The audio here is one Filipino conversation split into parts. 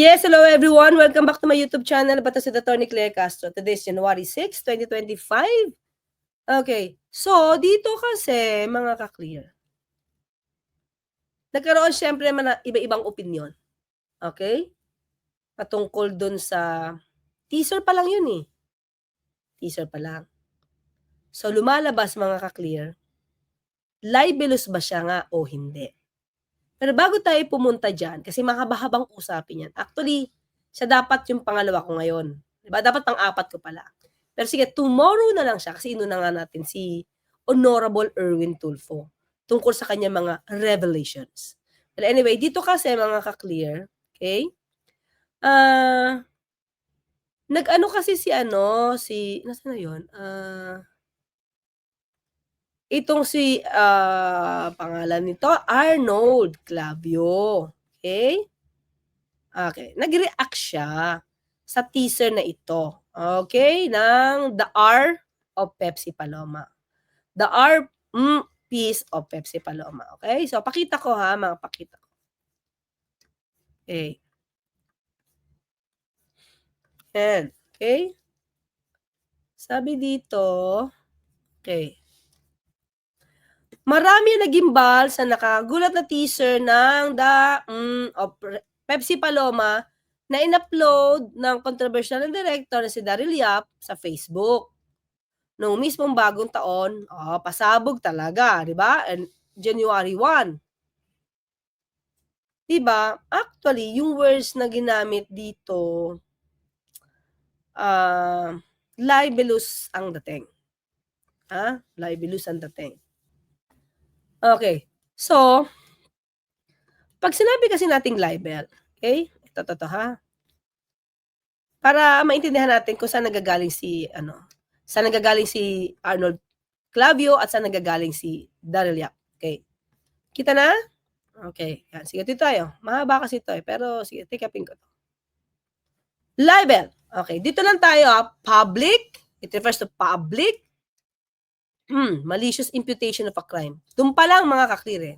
Yes, hello everyone. Welcome back to my YouTube channel. Bato si Attorney Claire Castro. Today is January 6, 2025. Okay. So, dito kasi, mga ka-clear, nagkaroon syempre naman na iba-ibang opinion. Okay? Patungkol dun sa, teaser pa lang yun eh. Teaser pa lang. So, lumalabas mga ka-clear, libelous ba siya nga o hindi? Pero bago tayo pumunta dyan, kasi mahaba-habang usapin yan. Actually, siya dapat yung pangalawa ko ngayon. Diba? Dapat pang-apat ko pala. Pero sige, tomorrow na lang siya kasi inuna nga natin si Honorable Erwin Tulfo tungkol sa kanya mga revelations. But anyway, dito kasi mga ka-clear, okay? Ah, nag-ano kasi si ano, si, nasa na yun? Ah, itong si, ah, pangalan nito, Arnold Clavio. Okay? Okay. Nag-react siya sa teaser na ito. Okay? Ng The R of Pepsi Paloma. The R mm, piece of Pepsi Paloma. Okay? So, pakita ko ha, mga pakita ko. Okay. Yan. Okay? Sabi dito, okay. Marami nagimbal sa nakagulat na teaser ng The mm, of Pepsi Paloma na in-upload ng controversial na director na si Daryl Yap sa Facebook. Noong mismong bagong taon, oh, pasabog talaga, di ba? And January 1. Di ba? Actually, yung words na ginamit dito, ah, libelous ang dating. Ha? Libelous ang dating. Okay. So, pag sinabi kasi nating libel, okay? Ito, ito, ito, ha? Para maintindihan natin kung saan nagagaling si, ano, saan nagagaling si Arnold Clavio at saan nagagaling si Daryl Yap. Okay. Kita na? Okay. Yan. Sige, dito tayo. Mahaba kasi ito eh. Pero, sige, take upin ko to. Libel. Okay. Dito lang tayo ha. Public. It refers to public Hmm, malicious imputation of a crime. Doon pa lang mga kaklir eh.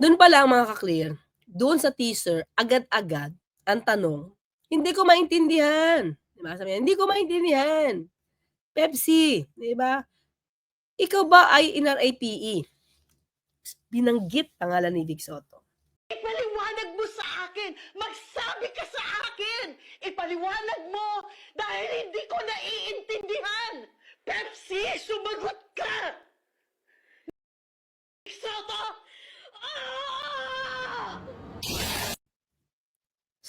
Doon pa lang mga kaklir, doon sa teaser, agad-agad, ang tanong, hindi ko maintindihan. Diba? Sabi niya, hindi ko maintindihan. Pepsi, di ba? Ikaw ba ay NRAPE? Binanggit pangalan ni Vic Soto. Ipaliwanag mo sa akin! Magsabi ka sa akin! Ipaliwanag mo! Dahil hindi ko naiintindihan! Pepsi, sumagot ka! Soto! Ah!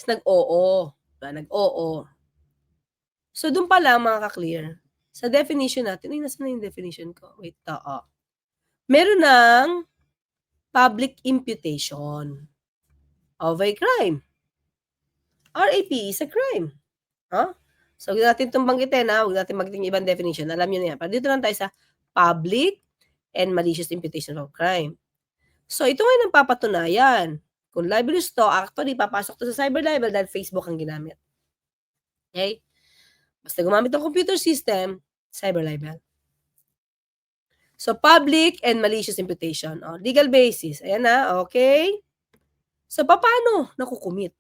Nag-oo. Diba? Nag-oo. So, doon pa lang mga ka-clear. Sa definition natin, ay, nasa na yung definition ko? Wait, oo. Meron ng public imputation of a crime. RAP is a crime. Huh? So, huwag natin itong banggitin, ha? Huwag natin magting ibang definition. Alam nyo na yan. Pero dito lang tayo sa public and malicious imputation of crime. So, ito ngayon ang papatunayan. Kung libelous to, actually, papasok to sa cyber libel dahil Facebook ang ginamit. Okay? Basta gumamit ng computer system, cyber libel. So, public and malicious imputation. O, legal basis. Ayan na, okay? So, paano nakukumit?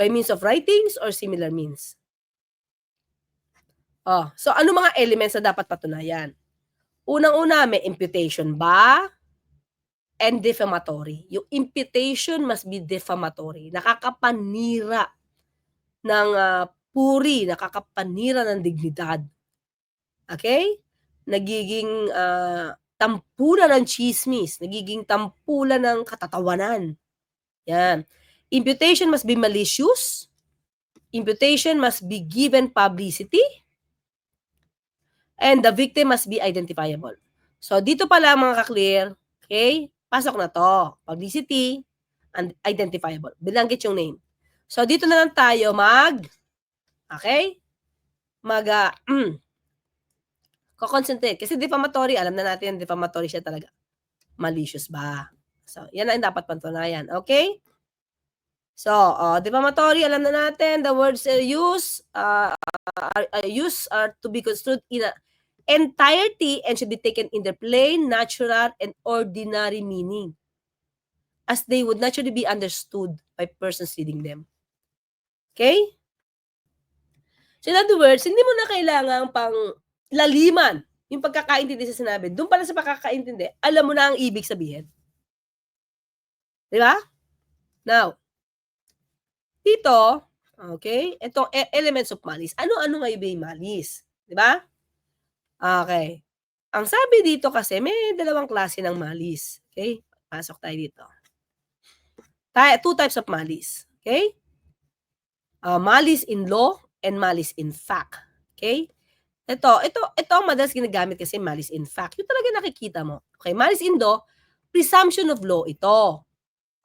By means of writings or similar means? Oh, so ano mga elements na dapat patunayan? Unang-una, may imputation ba? And defamatory. Yung imputation must be defamatory. Nakakapanira ng uh, puri, nakakapanira ng dignidad. Okay? Nagiging uh, tampulan ng chismis, nagiging tampulan ng katatawanan. Yan. Imputation must be malicious. Imputation must be given publicity. And the victim must be identifiable. So, dito pala mga ka-clear, okay, pasok na to. Publicity and identifiable. Bilanggit yung name. So, dito na lang tayo mag, okay, mag, uh, Ko-concentrate. Kasi defamatory, alam na natin, defamatory siya talaga. Malicious ba? So, yan ang dapat patunayan. Okay? So, uh, defamatory, alam na natin, the words uh, used uh, are, are used are to be construed in a entirety and should be taken in their plain, natural, and ordinary meaning as they would naturally be understood by persons reading them. Okay? So in other words, hindi mo na kailangan pang laliman yung pagkakaintindi sa sinabi. Doon pala sa pagkakaintindi, alam mo na ang ibig sabihin. Di ba? Now, dito, okay, itong e- elements of malice. Ano-ano nga yung malice? Di ba? Okay. Ang sabi dito kasi, may dalawang klase ng malice. Okay? Pasok tayo dito. Two types of malice. Okay? Uh, malice in law and malice in fact. Okay? Ito, ito, ito ang madalas ginagamit kasi malice in fact. Yung talaga nakikita mo. Okay, malice in law, presumption of law ito.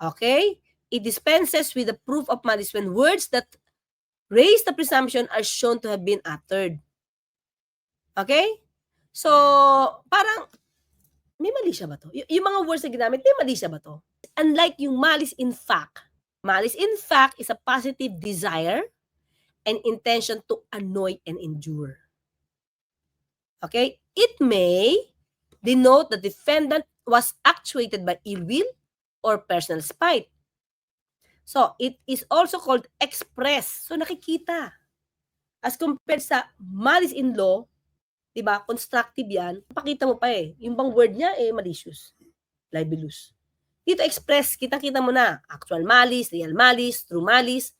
Okay? It dispenses with the proof of malice when words that raise the presumption are shown to have been uttered. Okay? So, parang, may mali siya ba to? Y- yung mga words na ginamit, may mali siya ba to? Unlike yung malice in fact, malice in fact is a positive desire and intention to annoy and injure. Okay? It may denote the defendant was actuated by ill will or personal spite. So, it is also called express. So, nakikita. As compared sa malice in law, di ba, constructive yan, pakita mo pa eh. Yung bang word niya, eh, malicious. Libelous. Dito, express, kita-kita mo na. Actual malice, real malice, true malice.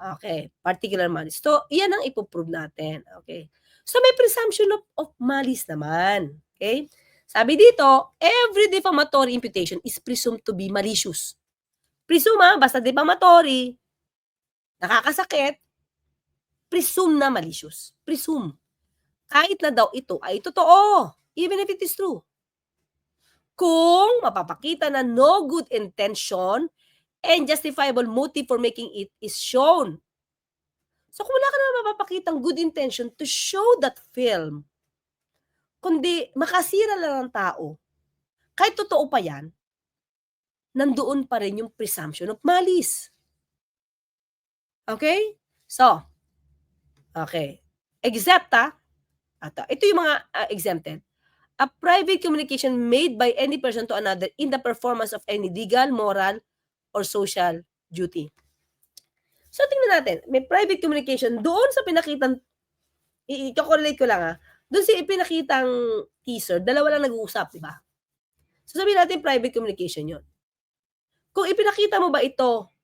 Okay, particular malice. So, yan ang ipoprove natin. Okay. So, may presumption of, of malice naman. Okay? Sabi dito, every defamatory imputation is presumed to be malicious. Presume ha, basta defamatory, nakakasakit, presume na malicious. Presume. Kahit na daw ito ay totoo, even if it is true. Kung mapapakita na no good intention and justifiable motive for making it is shown. So kung wala ka naman mapapakitang good intention to show that film, kundi makasira lang ng tao, kahit totoo pa yan, nandoon pa rin yung presumption of malice. Okay? So, okay. Except, ah, ito, ito yung mga ah, exempted. A private communication made by any person to another in the performance of any legal, moral, or social duty. So, tingnan natin. May private communication doon sa pinakitang, i-correlate ko lang ah, doon sa pinakitang teaser, dalawa lang nag-uusap, di ba? So, sabihin natin private communication yon. Kung ipinakita mo ba ito,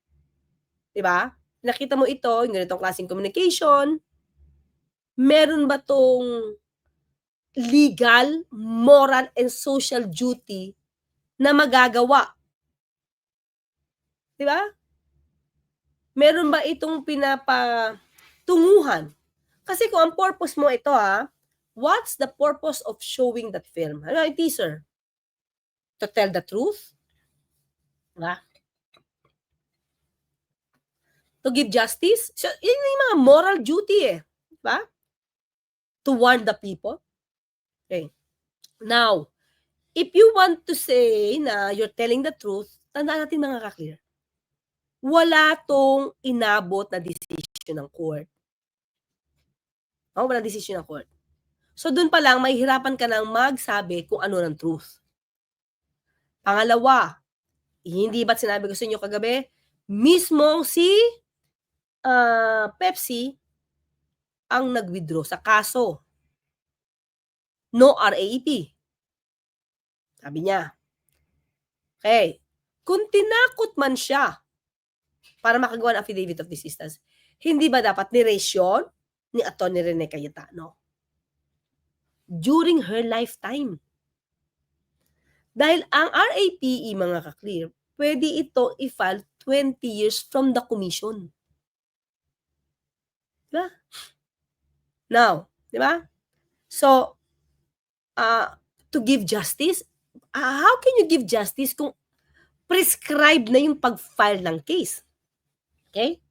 di ba? Nakita mo ito, yung ganitong klaseng communication, meron ba tong legal, moral, and social duty na magagawa? Di ba? Meron ba itong pinapatunguhan? Kasi kung ang purpose mo ito ha, what's the purpose of showing that film? Ano yung teaser? To tell the truth? Diba? To give justice? So, yun yung mga moral duty eh. Diba? To warn the people. Okay. Now, if you want to say na you're telling the truth, tandaan natin mga kaklear. Wala tong inabot na decision ng court. Oh, wala decision ng court. So, dun pa lang, mahihirapan ka nang magsabi kung ano ng truth. Pangalawa, hindi ba't sinabi ko sa inyo kagabi, mismo si ah, Pepsi ang nag-withdraw sa kaso. No RAEP. Sabi niya. Okay. Kung tinakot man siya para makagawa ng affidavit of desistance, hindi ba dapat ni-raise ni Atty. Rene Cayetano? During her lifetime. Dahil ang RAPE, mga ka-clear, pwede ito i-file 20 years from the commission. Diba? Now, di ba? So, uh, to give justice, uh, how can you give justice kung prescribed na yung pag-file ng case? Okay?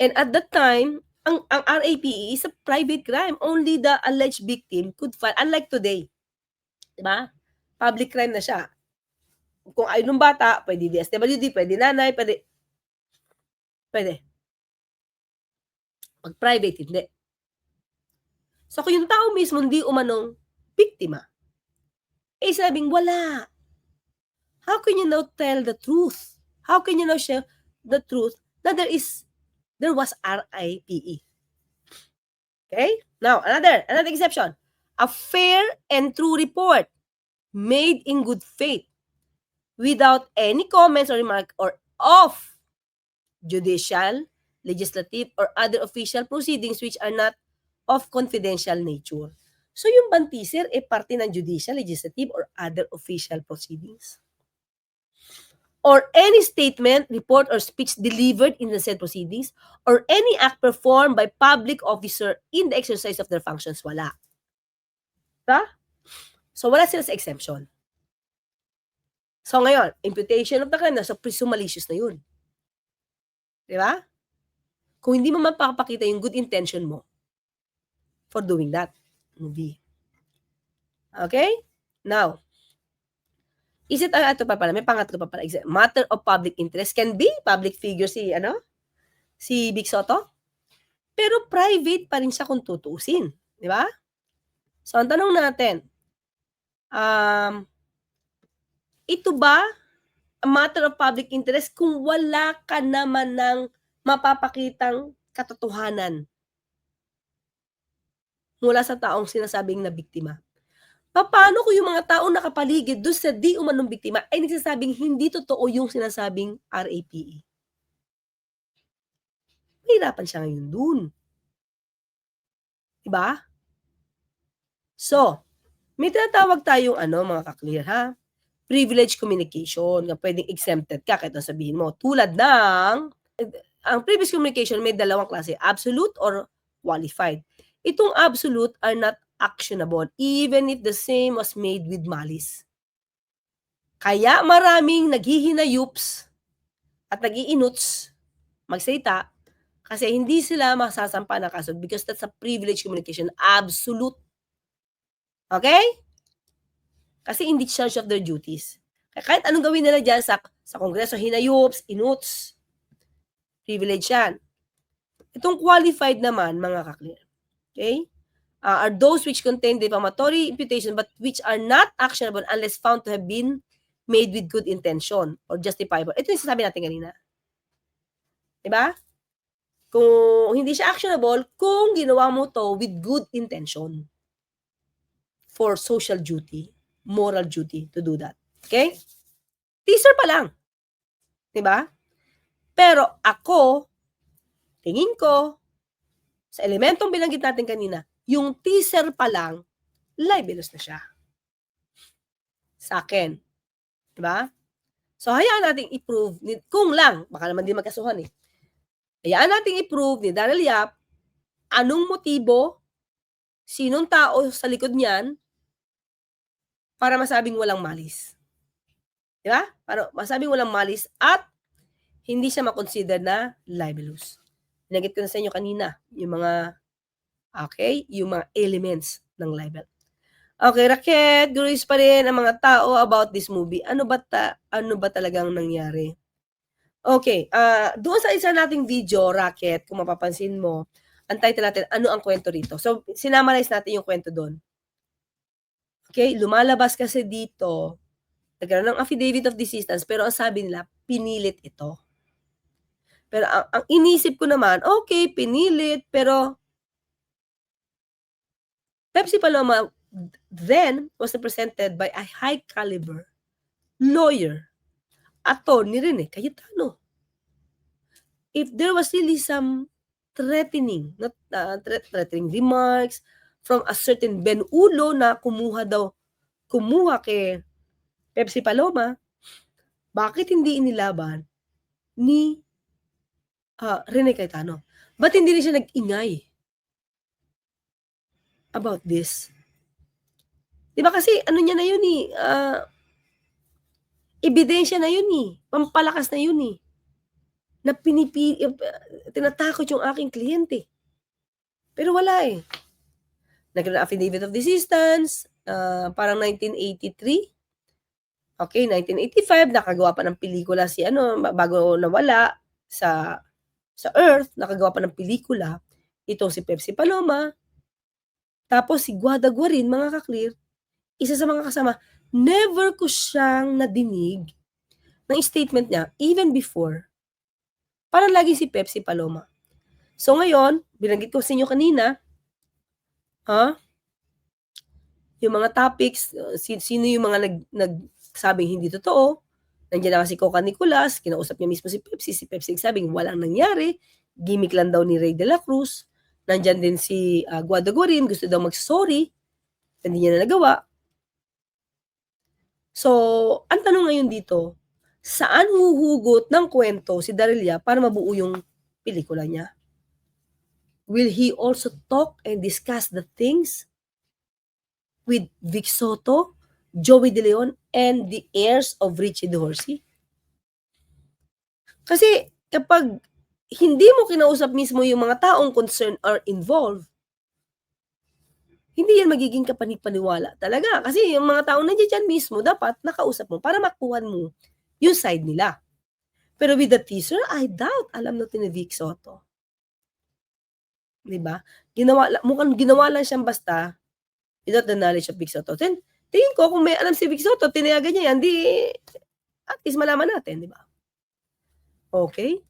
And at that time, ang, ang RAPE is a private crime. Only the alleged victim could file. Unlike today. Diba? Public crime na siya. kung ayaw ng bata, pwede DSWD, pwede nanay, pwede, pwede. Pag private, hindi. So, kung yung tao mismo hindi umanong biktima, eh sabing wala. How can you now tell the truth? How can you now share the truth that there is, there was RIPE? Okay? Now, another, another exception. A fair and true report made in good faith without any comments or remark or of judicial, legislative, or other official proceedings which are not of confidential nature. So yung bantiser eh parte ng judicial, legislative, or other official proceedings. Or any statement, report, or speech delivered in the said proceedings, or any act performed by public officer in the exercise of their functions, wala. Diba? So wala sila sa exemption. So ngayon, imputation of the crime na, so presume malicious na yun. Di ba? Kung hindi mo mapapakita yung good intention mo for doing that movie. Okay? Now, is it, ah, ito pa pala, may pangatlo pa pala, matter of public interest can be public figure si, ano, si Big Soto, pero private pa rin siya kung tutuusin. Di ba? So, ang tanong natin, um, ito ba a matter of public interest kung wala ka naman ng mapapakitang katotohanan mula sa taong sinasabing na biktima? Paano kung yung mga taong nakapaligid doon sa di umanong biktima ay nagsasabing hindi totoo yung sinasabing RAPE? Mahirapan siya ngayon dun. Diba? So, may tinatawag tayong ano mga kaklear ha? privilege communication na pwedeng exempted ka kahit sabihin mo. Tulad ng, ang privilege communication may dalawang klase, absolute or qualified. Itong absolute are not actionable even if the same was made with malice. Kaya maraming naghihinayups at nagiinuts magsalita kasi hindi sila masasampa ng kaso because that's a privilege communication, absolute. Okay? Kasi in discharge of their duties. Kaya kahit anong gawin nila dyan sa, sa kongreso, hinayups, inuts, privilege yan. Itong qualified naman, mga kaklear, okay, uh, are those which contain defamatory imputation but which are not actionable unless found to have been made with good intention or justifiable. Ito yung sasabi natin kanina. Diba? Kung hindi siya actionable, kung ginawa mo to with good intention for social duty moral duty to do that. Okay? Teaser pa lang. 'Di ba? Pero ako, tingin ko, sa elementong binanggit natin kanina, yung teaser pa lang, libelous na siya. Sa akin. 'Di ba? So, hayaan nating i-prove, ni, kung lang, baka naman di magkasuhan eh. Hayaan nating i-prove ni Daryl Yap, anong motibo, sinong tao sa likod niyan, para masabing walang malis. Di ba? Para masabing walang malis at hindi siya makonsider na libelous. Binanggit ko na sa inyo kanina, yung mga, okay, yung mga elements ng libel. Okay, Raket, curious pa rin ang mga tao about this movie. Ano ba ta, ano ba talagang nangyari? Okay, uh, doon sa isa nating video, Racket, kung mapapansin mo, ang title natin, ano ang kwento rito? So, sinamarize natin yung kwento doon. Okay, lumalabas kasi dito, nagkaroon ng affidavit of desistance, pero ang sabi nila, pinilit ito. Pero ang, ang inisip ko naman, okay, pinilit, pero Pepsi Paloma then was represented by a high caliber lawyer, attorney rin eh, Cayetano. If there was really some threatening, not uh, threat, threatening remarks, from a certain Ben Ulo na kumuha daw, kumuha kay Pepsi Paloma, bakit hindi inilaban ni uh, Rene Cayetano? Ba't hindi rin siya nag-ingay about this? Di ba kasi ano niya na yun eh, uh, ebidensya na yun eh, pampalakas na yun eh, na pinipili, uh, tinatakot yung aking kliyente. Pero wala eh nagkaroon affidavit of desistance, uh, parang 1983. Okay, 1985, nakagawa pa ng pelikula si ano, bago nawala sa sa Earth, nakagawa pa ng pelikula, itong si Pepsi Paloma. Tapos si Guada Guarin, mga ka-clear, isa sa mga kasama, never ko siyang nadinig ng statement niya, even before, parang lagi si Pepsi Paloma. So ngayon, binanggit ko sa inyo kanina, ha? Yung mga topics, uh, si- sino yung mga nag, nagsabing hindi totoo, nandiyan na kasi Coca Nicolas, kinausap niya mismo si Pepsi, si Pepsi nagsabing walang nangyari, gimmick lang daw ni Ray de la Cruz, nandyan din si uh, Guado Guarin, gusto daw mag-sorry, hindi niya na nagawa. So, ang tanong ngayon dito, saan huhugot ng kwento si Darilya para mabuo yung pelikula niya? Will he also talk and discuss the things with Vic Soto, Joey De Leon, and the heirs of Richie Dorsey? Kasi kapag hindi mo kinausap mismo yung mga taong concerned or involved, hindi yan magiging kapanipaniwala talaga. Kasi yung mga taong nandiyan mismo, dapat nakausap mo para makuha mo yung side nila. Pero with the teaser, I doubt alam natin ni Vic Soto. 'Di ba? Ginawa mukhang ginawa lang siyang basta without the knowledge of Vic Soto. Then, tingin ko kung may alam si Vic Soto, tinayagan niya yan, di at least malaman natin, di ba? Okay?